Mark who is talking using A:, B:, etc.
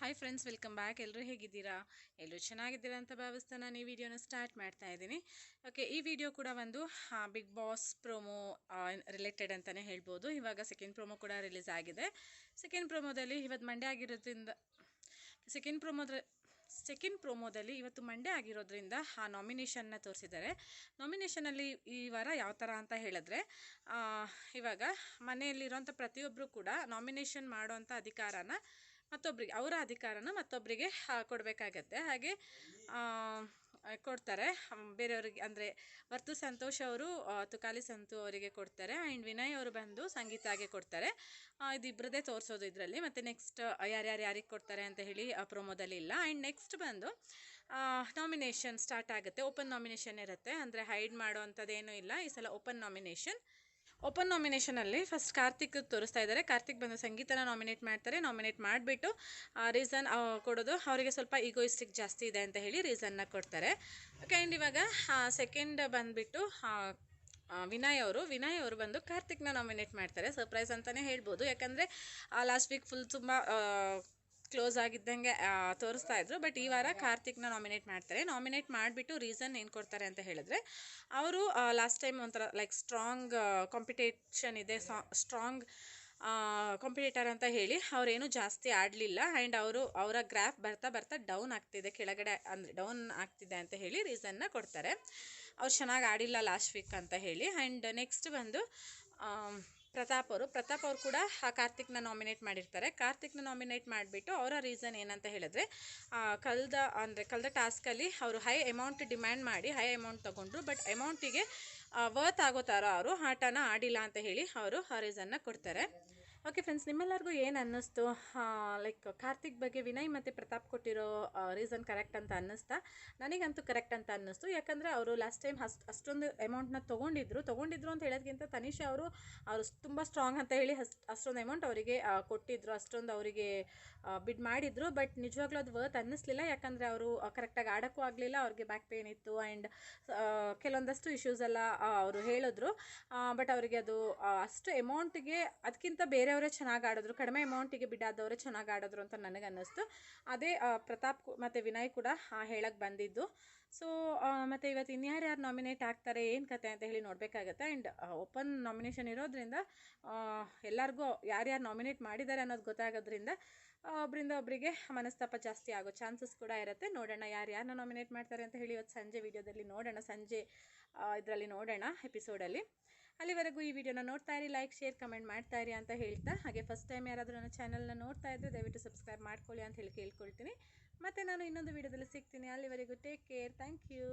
A: Hi friends welcome back ಎಲ್ಲರೂ ಹೇಗಿದ್ದೀರಾ? ಎಲ್ಲರೂ ಚೆನ್ನಾಗಿದ್ದೀರಾ ಅಂತ ಭಾವಿಸ್ತಾ ನಾನು ಈ ವಿಡಿಯೋನ ಸ್ಟಾರ್ಟ್ ಮಾಡ್ತಾ ಇದ್ದೀನಿ. ಓಕೆ ಈ ವಿಡಿಯೋ ಕೂಡ ಒಂದು ಬಿಗ್ ಬಾಸ್ ಪ್ರೋಮೋ ರಿಲೇಟೆಡ್ ಅಂತಲೇ ಹೇಳ್ಬೋದು. ಇವಾಗ ಸೆಕೆಂಡ್ ಪ್ರೋಮೋ ಕೂಡ ರಿಲೀಸ್ ಆಗಿದೆ. ಸೆಕೆಂಡ್ ಪ್ರೋಮೋದಲ್ಲಿ ಇವತ್ತು ಮಂಡೇ ಆಗಿರೋದ್ರಿಂದ ಸೆಕೆಂಡ್ ಪ್ರೋಮೋದ್ರ ಸೆಕೆಂಡ್ ಪ್ರೋಮೋದಲ್ಲಿ ಇವತ್ತು ಮಂಡೇ ಆಗಿರೋದ್ರಿಂದ, ಆ ನಾಮಿನೇಷನ್ನ ತೋರಿಸಿದ್ದಾರೆ. ನಾಮಿನೇಷನಲ್ಲಿ ಈ ವಾರ ಯಾವ ಥರ ಅಂತ ಹೇಳಿದ್ರೆ ಇವಾಗ ಮನೆಯಲ್ಲಿರೋಂಥ ಪ್ರತಿಯೊಬ್ಬರು ಕೂಡ ನಾಮಿನೇಷನ್ ಮಾಡೋವಂಥ ಅಧಿಕಾರನ ಮತ್ತೊಬ್ಬರಿಗೆ ಅವರ ಅಧಿಕಾರನ ಮತ್ತೊಬ್ಬರಿಗೆ ಕೊಡಬೇಕಾಗತ್ತೆ. ಹಾಗೆ ಕೊಡ್ತಾರೆ. ಬೇರೆಯವ್ರಿಗೆ, ಅಂದರೆ ವರ್ತು ಸಂತೋಷ್ ಅವರು ತುಕಾಲಿ ಸಂತು ಅವರಿಗೆ ಕೊಡ್ತಾರೆ. ಆ್ಯಂಡ್ ವಿನಯ್ ಅವರು ಬಂದು ಸಂಗೀತಾಗೆ ಕೊಡ್ತಾರೆ. ಇದು ಇಬ್ಬರದೇ ತೋರಿಸೋದು ಇದರಲ್ಲಿ. ಮತ್ತು ನೆಕ್ಸ್ಟ್ ಯಾರ್ಯಾರು ಯಾರಿಗೆ ಕೊಡ್ತಾರೆ ಅಂತ ಹೇಳಿ ಪ್ರೊಮೋದಲ್ಲಿ ಇಲ್ಲ. ಆ್ಯಂಡ್ ನೆಕ್ಸ್ಟ್ ಬಂದು ನಾಮಿನೇಷನ್ ಸ್ಟಾರ್ಟ್ ಆಗುತ್ತೆ. ಓಪನ್ ನಾಮಿನೇಷನ್ ಇರುತ್ತೆ. ಅಂದರೆ ಹೈಡ್ ಮಾಡೋ ಅಂಥದ್ದೇನೂ ಇಲ್ಲ. ಈ ಸಲ ಓಪನ್ ನಾಮಿನೇಷನ್ ಓಪನ್ ನಾಮಿನೇಷನಲ್ಲಿ ಫಸ್ಟ್ ಕಾರ್ತಿಕ್ ತೋರಿಸ್ತಾ ಇದ್ದಾರೆ ಕಾರ್ತಿಕ್ ಬಂದು ಸಂಗೀತನ ನಾಮಿನೇಟ್ ಮಾಡ್ತಾರೆ. ನಾಮಿನೇಟ್ ಮಾಡಿಬಿಟ್ಟು ರೀಸನ್ ಕೊಡೋದು. ಅವರಿಗೆ ಸ್ವಲ್ಪ ಈಗೋಯಿಸ್ಟಿಕ್ ಜಾಸ್ತಿ ಇದೆ ಅಂತ ಹೇಳಿ ರೀಸನ್ನ ಕೊಡ್ತಾರೆ. ಓಕೆ ಆ್ಯಂಡ್ ಇವಾಗ ಸೆಕೆಂಡ್ ಬಂದುಬಿಟ್ಟು ವಿನಯ್ ಅವರು. ವಿನಯ್ ಅವರು ಬಂದು ಕಾರ್ತಿಕ್ನ ನಾಮಿನೇಟ್ ಮಾಡ್ತಾರೆ. ಸರ್ಪ್ರೈಸ್ ಅಂತಲೇ ಹೇಳ್ಬೋದು. ಯಾಕಂದರೆ ಲಾಸ್ಟ್ ವೀಕ್ ಫುಲ್ ತುಂಬ ಕ್ಲೋಸ್ ಆಗಿದ್ದಂಗೆ ತೋರಿಸ್ತಾ ಇದ್ರು. ಬಟ್ ಈ ವಾರ ಕಾರ್ತಿಕ್ನ ನಾಮಿನೇಟ್ ಮಾಡ್ತಾರೆ. ನಾಮಿನೇಟ್ ಮಾಡಿಬಿಟ್ಟು ರೀಸನ್ ಏನು ಕೊಡ್ತಾರೆ ಅಂತ ಹೇಳಿದ್ರೆ, ಅವರು ಲಾಸ್ಟ್ ಟೈಮ್ ಒಂಥರ ಲೈಕ್ ಸ್ಟ್ರಾಂಗ್ ಕಾಂಪಿಟೇಷನ್ ಇದೆ ಸ್ಟ್ರಾಂಗ್ ಕಾಂಪಿಟೇಟರ್ ಅಂತ ಹೇಳಿ ಅವರೇನು ಜಾಸ್ತಿ ಆಡಲಿಲ್ಲ. ಆ್ಯಂಡ್ ಅವರು, ಅವರ ಗ್ರಾಫ್ ಬರ್ತಾ ಬರ್ತಾ ಡೌನ್ ಆಗ್ತಿದೆ. ಕೆಳಗಡೆ ಅಂದರೆ ಡೌನ್ ಆಗ್ತಿದೆ ಅಂತ ಹೇಳಿ ರೀಸನ್ನ ಕೊಡ್ತಾರೆ. ಅವ್ರು ಚೆನ್ನಾಗಿ ಆಡಿಲ್ಲ ಲಾಸ್ಟ್ ವೀಕ್ ಅಂತ ಹೇಳಿ. ಆ್ಯಂಡ್ ನೆಕ್ಸ್ಟ್ ಬಂದು ಪ್ರತಾಪ್ ಅವರು. ಪ್ರತಾಪ್ ಅವರು ಕೂಡ ಆ ಕಾರ್ತಿಕ್ನ ನಾಮಿನೇಟ್ ಮಾಡಿರ್ತಾರೆ. ಕಾರ್ತಿಕ್ನ ನಾಮಿನೇಟ್ ಮಾಡಿಬಿಟ್ಟು ಅವರ ರೀಸನ್ ಏನಂತ ಹೇಳಿದ್ರೆ ಕಳೆದ ಅಂದರೆ ಕಳೆದ ಟಾಸ್ಕಲ್ಲಿ ಅವರು ಹೈ ಅಮೌಂಟ್ ಡಿಮ್ಯಾಂಡ್ ಮಾಡಿ ಹೈ ಅಮೌಂಟ್ ತೊಗೊಂಡ್ರು ಬಟ್ ಅಮೌಂಟಿಗೆ ವರ್ತ್ ಆಗೋ ಥರ ಅವರು ಆಟನ ಆಡಿಲ್ಲ ಅಂತ ಹೇಳಿ ಅವರು ಆ ರೀಸನ್ನ ಕೊಡ್ತಾರೆ. ಓಕೆ ಫ್ರೆಂಡ್ಸ್ ನಿಮ್ಮೆಲ್ಲರಿಗೂ ಏನು ಅನ್ನಿಸ್ತು? ಲೈಕ್ ಕಾರ್ತಿಕ್ ಬಗ್ಗೆ ವಿನಯ್ ಮತ್ತು ಪ್ರತಾಪ್ ಕೊಟ್ಟಿರೋ ರೀಸನ್ ಕರೆಕ್ಟ್ ಅಂತ ಅನ್ನಿಸ್ತಾ? ನನಗಂತೂ ಕರೆಕ್ಟ್ ಅಂತ ಅನ್ನಿಸ್ತು. ಯಾಕಂದರೆ ಅವರು ಲಾಸ್ಟ್ ಟೈಮ್ ಅಷ್ಟು ಅಷ್ಟೊಂದು ಅಮೌಂಟ್ನ ತೊಗೊಂಡಿದ್ರು. ತೊಗೊಂಡಿದ್ರು ಅಂತ ಹೇಳೋದಕ್ಕಿಂತ ತನಿಷಾ ಅವರು ಅವರು ತುಂಬ ಸ್ಟ್ರಾಂಗ್ ಅಂತ ಹೇಳಿ ಅಷ್ಟು ಅಷ್ಟೊಂದು ಅಮೌಂಟ್ ಅವರಿಗೆ ಕೊಟ್ಟಿದ್ರು. ಅಷ್ಟೊಂದು ಅವರಿಗೆ ಬಿಡ್ ಮಾಡಿದ್ರು. ಬಟ್ ನಿಜವಾಗ್ಲೂ ಅದು ವರ್ತ್ ಅನ್ನಿಸ್ಲಿಲ್ಲ. ಯಾಕಂದರೆ ಅವರು ಕರೆಕ್ಟಾಗಿ ಆಡೋಕ್ಕೂ ಆಗಲಿಲ್ಲ. ಅವ್ರಿಗೆ ಬ್ಯಾಕ್ ಪೇನ್ ಇತ್ತು. ಆ್ಯಂಡ್ ಕೆಲವೊಂದಷ್ಟು ಇಶ್ಯೂಸ್ ಎಲ್ಲ ಅವರು ಹೇಳಿದ್ರು. ಬಟ್ ಅವರಿಗೆ ಅದು ಅಷ್ಟು ಅಮೌಂಟ್ಗೆ ಅದಕ್ಕಿಂತ ಬೇರೆಯವರೇ ಚೆನ್ನಾಗಿ ಆಡಿದ್ರು, ಕಡಿಮೆ ಅಮೌಂಟಿಗೆ ಬಿಡಾದವರೇ ಚೆನ್ನಾಗಿ ಆಡಿದ್ರು ಅಂತ ನನಗೆ ಅನ್ನಿಸ್ತು. ಅದೇ ಪ್ರತಾಪ್ ಮತ್ತು ವಿನಯ್ ಕೂಡ ಹೇಳಕ್ಕೆ ಬಂದಿದ್ದು. ಸೊ ಮತ್ತು ಇವತ್ತು ಇನ್ಯಾರು ಯಾರು ನಾಮಿನೇಟ್ ಆಗ್ತಾರೆ, ಏನು ಕತೆ ಅಂತ ಹೇಳಿ ನೋಡಬೇಕಾಗತ್ತೆ. ಆ್ಯಂಡ್ ಓಪನ್ ನಾಮಿನೇಷನ್ ಇರೋದ್ರಿಂದ ಎಲ್ಲರಿಗೂ ಯಾರ್ಯಾರು ನಾಮಿನೇಟ್ ಮಾಡಿದ್ದಾರೆ ಅನ್ನೋದು ಗೊತ್ತಾಗೋದ್ರಿಂದ ಒಬ್ಬರಿಂದ ಒಬ್ಬರಿಗೆ ಮನಸ್ತಾಪ ಜಾಸ್ತಿ ಆಗೋ ಚಾನ್ಸಸ್ ಕೂಡ ಇರುತ್ತೆ. ನೋಡೋಣ ಯಾರು ಯಾರನ್ನ ನಾಮಿನೇಟ್ ಮಾಡ್ತಾರೆ ಅಂತ ಹೇಳಿ ಇವತ್ತು ಸಂಜೆ ವಿಡಿಯೋದಲ್ಲಿ ನೋಡೋಣ, ಸಂಜೆ ಇದರಲ್ಲಿ ನೋಡೋಣ ಎಪಿಸೋಡಲ್ಲಿ ಅಲ್ಲಿವರೆಗೂ ಈ ವಿಡಿಯೋನ ನೋಡ್ತಾ ಇರಿ ಲೈಕ್ ಶೇರ್ ಕಮೆಂಟ್ ಮಾಡ್ತಾ ಇರಿ ಅಂತ ಹೇಳ್ತಾ. ಹಾಗೆ ಫಸ್ಟ್ ಟೈಮ್ ಯಾರಾದರೂ ನನ್ನ ಚಾನಲ್ನ ನೋಡ್ತಾ ಇದ್ದರೆ ದಯವಿಟ್ಟು ಸಬ್ಸ್ಕ್ರೈಬ್ ಮಾಡ್ಕೊಳ್ಳಿ ಅಂತ ಹೇಳಿ ಕೇಳ್ಕೊಳ್ತೀನಿ. ಮತ್ತು ನಾನು ಇನ್ನೊಂದು ವಿಡಿಯೋದಲ್ಲಿ ಸಿಗ್ತೀನಿ. ಅಲ್ಲಿವರೆಗೂ ಟೇಕ್ ಕೇರ್ ಥ್ಯಾಂಕ್ ಯು